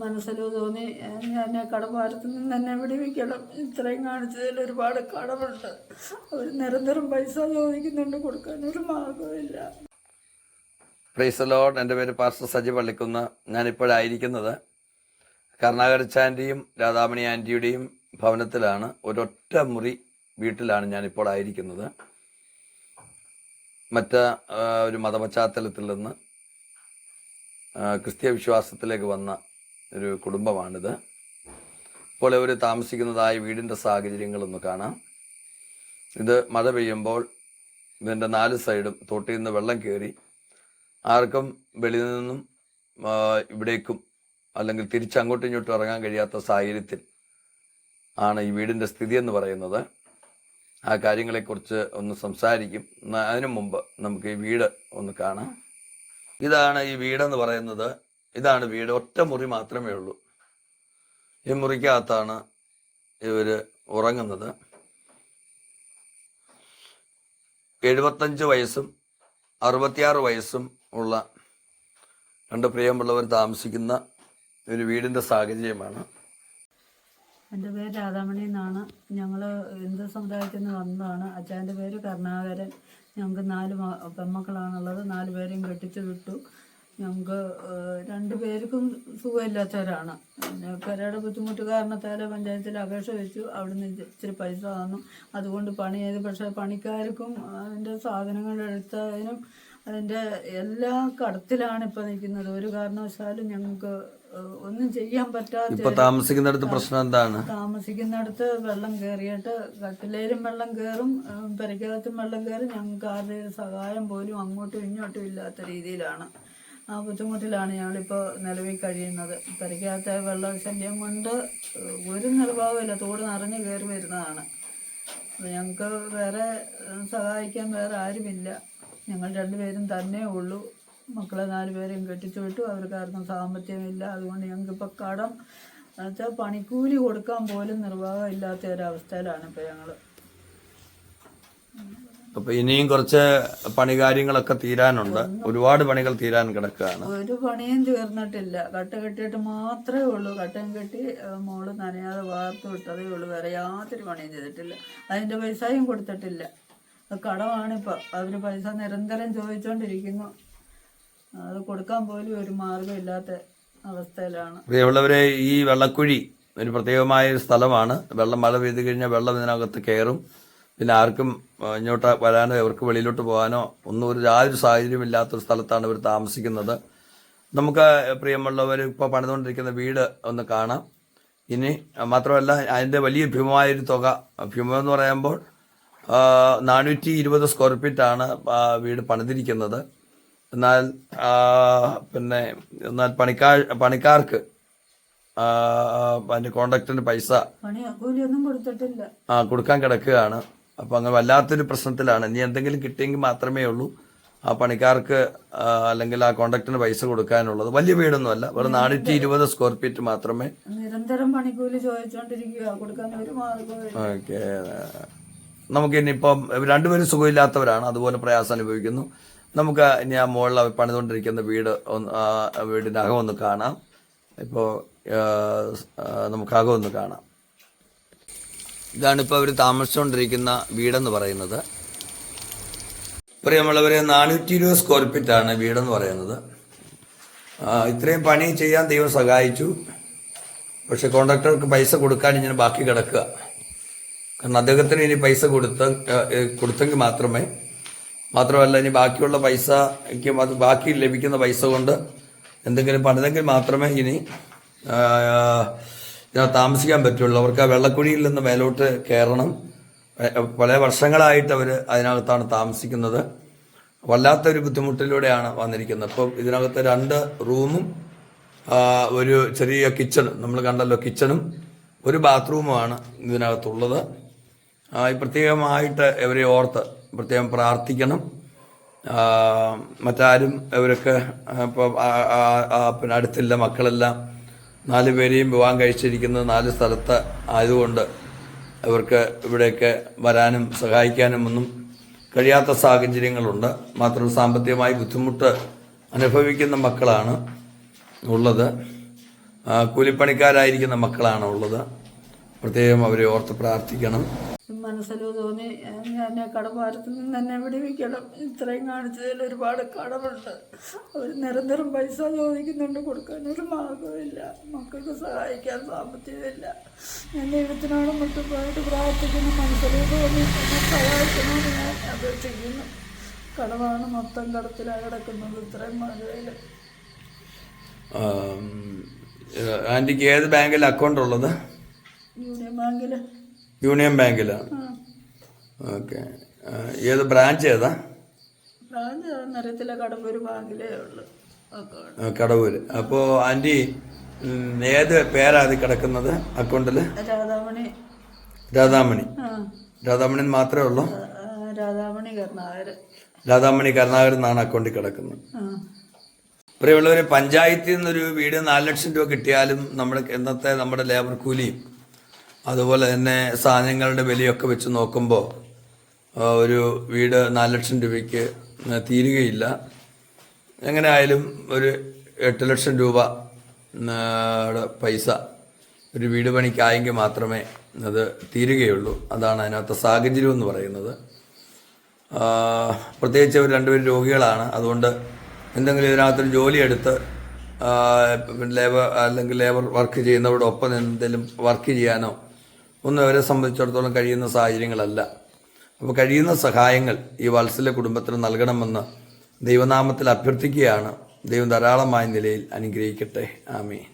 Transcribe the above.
മനസ്സിൽ തോന്നി എന്നെ കടഭാരത്തിൽ നിന്ന് തന്നെ വിടിവിക്കണം. ഇത്രയും കാണിച്ചതിൽ ഒരുപാട് കടമുണ്ട്. അവർ നിരന്തരം പൈസ ചോദിക്കുന്നുണ്ട് കൊടുക്കാൻ ഒരു മാർഗമില്ല പ്രൈസ് ലോഡ് എന്റെ പേര് പാസ്റ്റർ സജി പള്ളിക്കുന്ന്. ഞാനിപ്പോഴായിരിക്കുന്നത് കരുണാകരച്ചാന്റെയും രാധാമണി ആന്റിയുടെയും ഭവനത്തിലാണ്. ഒരൊറ്റ മുറി വീട്ടിലാണ് ഞാനിപ്പോൾ ആയിരിക്കുന്നത്. മറ്റ് ഒരു മതപശ്ചാത്തലത്തിൽ നിന്ന് ക്രിസ്തീയ വിശ്വാസത്തിലേക്ക് വന്ന ഒരു കുടുംബമാണിത്. അപ്പോൾ അവർ താമസിക്കുന്നതായ വീടിന്റെ സാഹചര്യങ്ങളൊന്ന് കാണാം. ഇത് മഴ പെയ്യുമ്പോൾ ഇതിന്റെ നാല് സൈഡും തോട്ടിൽ നിന്ന് വെള്ളം കയറി ആർക്കും വെളിയിൽ നിന്നും ഇവിടേക്കും അല്ലെങ്കിൽ തിരിച്ചങ്ങോട്ടും ഇങ്ങോട്ടും ഇറങ്ങാൻ കഴിയാത്ത സാഹചര്യത്തിൽ ആണ് ഈ വീടിന്റെ സ്ഥിതി എന്ന് പറയുന്നത്. ആ കാര്യങ്ങളെക്കുറിച്ച് ഒന്ന് സംസാരിക്കും. അതിനു മുമ്പ് നമുക്ക് ഈ വീട് ഒന്ന് കാണാം. ഇതാണ് ഈ വീടെന്ന് പറയുന്നത് ഇതാണ് വീട്. ഒറ്റ മുറി മാത്രമേ ഉള്ളൂ. ഈ മുറിക്കകത്താണ് ഇവർ ഉറങ്ങുന്നത്. എഴുപത്തഞ്ച് വയസ്സും അറുപത്തിയാറ് വയസ്സും ഉള്ള രണ്ട് പ്രിയമുള്ളവർ താമസിക്കുന്ന ഒരു വീടിന്റെ സാഹചര്യമാണ്. എന്റെ പേര് രാധാമണി എന്നാണ്. ഞങ്ങൾ ഹിന്ദു സമുദായത്തിൽ നിന്ന് വന്നതാണ്. അച്ഛന്റെ പേര് കരുണാകരൻ. ഞങ്ങൾക്ക് നാല് പെമ്മക്കളാണുള്ളത് നാല് പേരെയും കെട്ടിച്ചു വിട്ടു. ഞങ്ങൾക്ക് രണ്ടുപേർക്കും സുഖമില്ലാത്തവരാണ്. പിന്നെ പെരയുടെ ബുദ്ധിമുട്ട് കാരണത്താൽ പഞ്ചായത്തിൽ അപേക്ഷ വെച്ചു. അവിടുന്ന് ഇച്ചി- ഇച്ചിരി പൈസ തന്നു. അതുകൊണ്ട് പണി ചെയ്ത്. പക്ഷേ പണിക്കാർക്കും അതിന്റെ സാധനങ്ങൾ എടുത്തതിനും അതിന്റെ എല്ലാ കടത്തിലാണ് ഇപ്പം നിൽക്കുന്നത്. ഒരു കാരണവശാലും ഞങ്ങൾക്ക് ഒന്നും ചെയ്യാൻ പറ്റാത്ത താമസിക്കുന്നിടത്ത് പ്രശ്നം എന്താണ്? താമസിക്കുന്നിടത്ത് വെള്ളം കയറിയിട്ട് കട്ടിലേലും വെള്ളം കയറും പെരക്കകത്തും വെള്ളം കയറും ഞങ്ങൾക്ക് ആരുടെ സഹായം പോലും അങ്ങോട്ടും ഇങ്ങോട്ടും ഇല്ലാത്ത രീതിയിലാണ്. ആ ബുദ്ധിമുട്ടിലാണ് ഞങ്ങളിപ്പോൾ നിലവിൽ കഴിയുന്നത്. പെരയ്ക്കകത്തെ വെള്ളശല്യം കൊണ്ട് ഒരു നിർഭാവമില്ല തോട് നിറഞ്ഞു കയറി വരുന്നതാണ്. ഞങ്ങൾക്ക് വേറെ സഹായിക്കാൻ വേറെ ആരുമില്ല. ഞങ്ങൾ രണ്ടുപേരും തന്നെ ഉള്ളൂ. മക്കളെ നാലുപേരെയും കെട്ടിച്ചു വിട്ടു. അവർക്ക് ആർക്കും സാമ്പത്തികമില്ല. അതുകൊണ്ട് ഞങ്ങൾക്കിപ്പോൾ കടം എന്നുവെച്ചാൽ പണിക്കൂലി കൊടുക്കാൻ പോലും നിർവാഹമില്ലാത്ത ഒരവസ്ഥയിലാണ് ഇപ്പോൾ ഞങ്ങൾ അപ്പൊ ഇനിയും കുറച്ച് പണി കാര്യങ്ങളൊക്കെ തീരാനുണ്ട് ഒരുപാട് പണികൾ തീരാൻ കിടക്കുകയാണ്. ഒരു പണിയും തീർന്നിട്ടില്ല. കട്ട കെട്ടിയിട്ട് മാത്രമേ ഉള്ളൂ. കട്ടം കെട്ടി മോൾ നനയാതെ വാർത്ത് വിട്ടതേ ഉള്ളൂ. വേറെ യാതൊരു പണിയും ചെയ്തിട്ടില്ല. അതിന്റെ പൈസയും കൊടുത്തിട്ടില്ല. കടമാണിപ്പോ. കടമാണിപ്പോൾ അവർ പൈസ നിരന്തരം ചോദിച്ചുകൊണ്ടിരിക്കുന്നു അത് കൊടുക്കാൻ പോലും ഒരു മാർഗമില്ലാത്ത അവസ്ഥയിലാണ്. ഉള്ളവരെ ഈ വെള്ളക്കുഴി ഒരു പ്രത്യേകമായ സ്ഥലമാണ്. വെള്ളം മഴ പെയ്ത് കഴിഞ്ഞാൽ വെള്ളം ഇതിനകത്ത് കയറും. പിന്നെ ആർക്കും ഇങ്ങോട്ട് വരാനോ അവർക്ക് വെളിയിലോട്ട് പോകാനോ ഒന്നും ഒരു യാതൊരു സാഹചര്യം ഇല്ലാത്തൊരു സ്ഥലത്താണ് ഇവർ താമസിക്കുന്നത്. നമുക്ക് പ്രിയമുള്ളവർ ഇപ്പോൾ പണിതുകൊണ്ടിരിക്കുന്ന വീട് ഒന്ന് കാണാം. ഇനി മാത്രമല്ല അതിന്റെ വലിയ ഭീമമായൊരു തുക ഭീമം എന്ന് പറയുമ്പോൾ നാനൂറ്റി ഇരുപത് സ്ക്വയർ ഫീറ്റാണ് ആണ് വീട് പണിതിരിക്കുന്നത്. എന്നാൽ പിന്നെ എന്നാൽ പണിക്കാർ പണിക്കാർക്ക് അതിന്റെ അതിന്റെ കോണ്ടാക്റ്റിന് പൈസ ആ, കൊടുക്കാൻ കിടക്കുകയാണ്. അപ്പം അങ്ങനെ വല്ലാത്തൊരു പ്രശ്നത്തിലാണ്. ഇനി എന്തെങ്കിലും കിട്ടിയെങ്കിൽ മാത്രമേ ഉള്ളൂ. ആ പണിക്കാർക്ക് അല്ലെങ്കിൽ ആ കോണ്ടാക്റ്റിന് പൈസ കൊടുക്കാനുള്ളത്. വലിയ വീടൊന്നുമല്ല. വെറും നാനൂറ്റി ഇരുപത് സ്ക്വയർ ഫീറ്റ് മാത്രമേ നിരന്തരം പണിക്കൂലി ഓക്കെ. നമുക്ക് ഇനിയിപ്പം രണ്ടുപേരും സുഖമില്ലാത്തവരാണ്. അതുപോലെ പ്രയാസം അനുഭവിക്കുന്നു. നമുക്ക് ഇനി ആ മുകളിൽ പണിതുകൊണ്ടിരിക്കുന്ന വീട് ഒന്ന് വീടിന്റെ അകം ഒന്ന് കാണാം ഇപ്പോൾ നമുക്ക് ഒന്ന് കാണാം. ഇതാണിപ്പോൾ അവർ താമസിച്ചുകൊണ്ടിരിക്കുന്ന വീടെന്ന് പറയുന്നത്. പ്രിയമുള്ളവരെ നാനൂറ്റി ഇരുപത് സ്ക്വയർ ഫീറ്റാണ് വീടെന്ന് പറയുന്നത്. ഇത്രയും പണി ചെയ്യാൻ ദൈവം സഹായിച്ചു. പക്ഷെ കോൺട്രാക്ടർക്ക് പൈസ കൊടുക്കാൻ ഇങ്ങനെ ബാക്കി കിടക്കുക. കാരണം അദ്ദേഹത്തിന് ഇനി പൈസ കൊടുത്ത കൊടുത്തെങ്കിൽ മാത്രമേ മാത്രമല്ല ഇനി ബാക്കിയുള്ള പൈസയ്ക്ക് അത് ബാക്കി ലഭിക്കുന്ന പൈസ കൊണ്ട് എന്തെങ്കിലും പണിതെങ്കിൽ മാത്രമേ ഇനി താമസിക്കാൻ പറ്റുള്ളൂ. അവർക്ക് ആ വെള്ളക്കുഴിയിൽ നിന്ന് മേലോട്ട് കയറണം. പല വർഷങ്ങളായിട്ട് അവർ അതിനകത്താണ് താമസിക്കുന്നത്. വല്ലാത്തൊരു ബുദ്ധിമുട്ടിലൂടെയാണ് വന്നിരിക്കുന്നത്. അപ്പം ഇതിനകത്ത് രണ്ട് റൂമും ഒരു ചെറിയ കിച്ചൺ നമ്മൾ കണ്ടല്ലോ കിച്ചണും ഒരു ബാത്റൂമുമാണ് ഇതിനകത്തുള്ളത്. പ്രത്യേകമായിട്ട് ഇവരെ ഓർത്ത് പ്രത്യേകം പ്രാർത്ഥിക്കണം. മറ്റാരും ഇവരൊക്കെ പിന്നെ അടുത്തില്ല മക്കളെല്ലാം നാല് പേരെയും വിവാഹം കഴിച്ചിരിക്കുന്നത് നാല് സ്ഥലത്ത് ആയതുകൊണ്ട് ഇവർക്ക് ഇവിടെയൊക്കെ വരാനും സഹായിക്കാനും ഒന്നും കഴിയാത്ത സാഹചര്യങ്ങളുണ്ട്. മാത്രം സാമ്പത്തികമായി ബുദ്ധിമുട്ട് അനുഭവിക്കുന്ന മക്കളാണ് ഉള്ളത്. കൂലിപ്പണിക്കാരായിരിക്കുന്ന മക്കളാണ് ഉള്ളത്. പ്രത്യേകം അവരെ ഓർത്ത് പ്രാർത്ഥിക്കണം. മനസ്സിൽ തോന്നി ഞാൻ കടഭാരത്തിൽ നിന്ന് തന്നെ വിടിവിക്കണം. ഇത്രയും കാണിച്ചതിൽ ഒരുപാട് കടമുണ്ട്. അവർ നിരന്തരം പൈസ ചോദിക്കുന്നുണ്ട്. കൊടുക്കാൻ ഒരു മാർഗമില്ല മക്കൾക്ക് സഹായിക്കാൻ സാമ്പത്തികമില്ല. ഞാൻ ദൈവത്തിനോട് മുട്ടുപോയിട്ട് പ്രാർത്ഥിക്കുന്നു. മനസ്സിൽ തോന്നി എന്നെ സഹായിക്കണമെന്ന് ഞാൻ അപേക്ഷിക്കുന്നു. കടമാണ് മൊത്തം കടത്തിലാണ് കിടക്കുന്നത് ഇത്രയും മഴയിൽ. ആന്റിക്ക് ഏത് ബാങ്കിൽ അക്കൗണ്ട് ഉള്ളത്? യൂണിയൻ ബാങ്കിൽ. യൂണിയൻ ബാങ്കിലാണ് ഓക്കെ. ഏത് ബ്രാഞ്ച് ഏതാ? ബ്രാഞ്ച് നിരത്തിലെ കടമ്പൂർ ബാങ്കിലേ ഉള്ളു. അപ്പോൾ ആന്റി ഏത് പേരാ അത് കിടക്കുന്നത് അക്കൗണ്ടിൽ? രാധാമണി. രാധാമണി. രാധാമണി മാത്രമേ ഉള്ളൂ? രാധാമണി കരുണാകരൻ. രാധാമണി കരുണാകരൻ എന്നാണ് അക്കൗണ്ടിൽ കിടക്കുന്നത്. ആ. പഞ്ചായത്തിൽ നിന്നൊരു വീട് നാല് ലക്ഷം രൂപ കിട്ടിയാലും നമ്മൾ ഇന്നത്തെ നമ്മുടെ ലേബർ കൂലിയും അതുപോലെ തന്നെ സാധനങ്ങളുടെ വിലയൊക്കെ വെച്ച് നോക്കുമ്പോൾ ഒരു വീട് നാല് ലക്ഷം രൂപയ്ക്ക് തീരുകയില്ല. എങ്ങനെ ആയാലും ഒരു എട്ട് ലക്ഷം രൂപ പൈസ ഒരു വീട് പണിക്കായെങ്കിൽ മാത്രമേ അത് തീരുകയുള്ളൂ. അതാണ് അതിനകത്തെ സാഹചര്യം എന്ന് പറയുന്നത്. പ്രത്യേകിച്ച് അവർ രണ്ടുപേരും രോഗികളാണ്. അതുകൊണ്ട് എന്തെങ്കിലും ഇതിനകത്തൊരു ജോലി എടുത്ത് ലേബർ അല്ലെങ്കിൽ ലേബർ വർക്ക് ചെയ്യുന്നവരോടൊപ്പം എന്തെങ്കിലും വർക്ക് ചെയ്യാനോ ഒന്നും അവരെ സംബന്ധിച്ചിടത്തോളം കഴിയുന്ന സാഹചര്യങ്ങളല്ല. അപ്പോൾ കഴിയുന്ന സഹായങ്ങൾ ഈ വത്സല കുടുംബത്തിന് നൽകണമെന്ന് ദൈവനാമത്തിൽ അഭ്യർത്ഥിക്കുകയാണ്. ദൈവം ധാരാളമായ നിലയിൽ അനുഗ്രഹിക്കട്ടെ. ആമീൻ.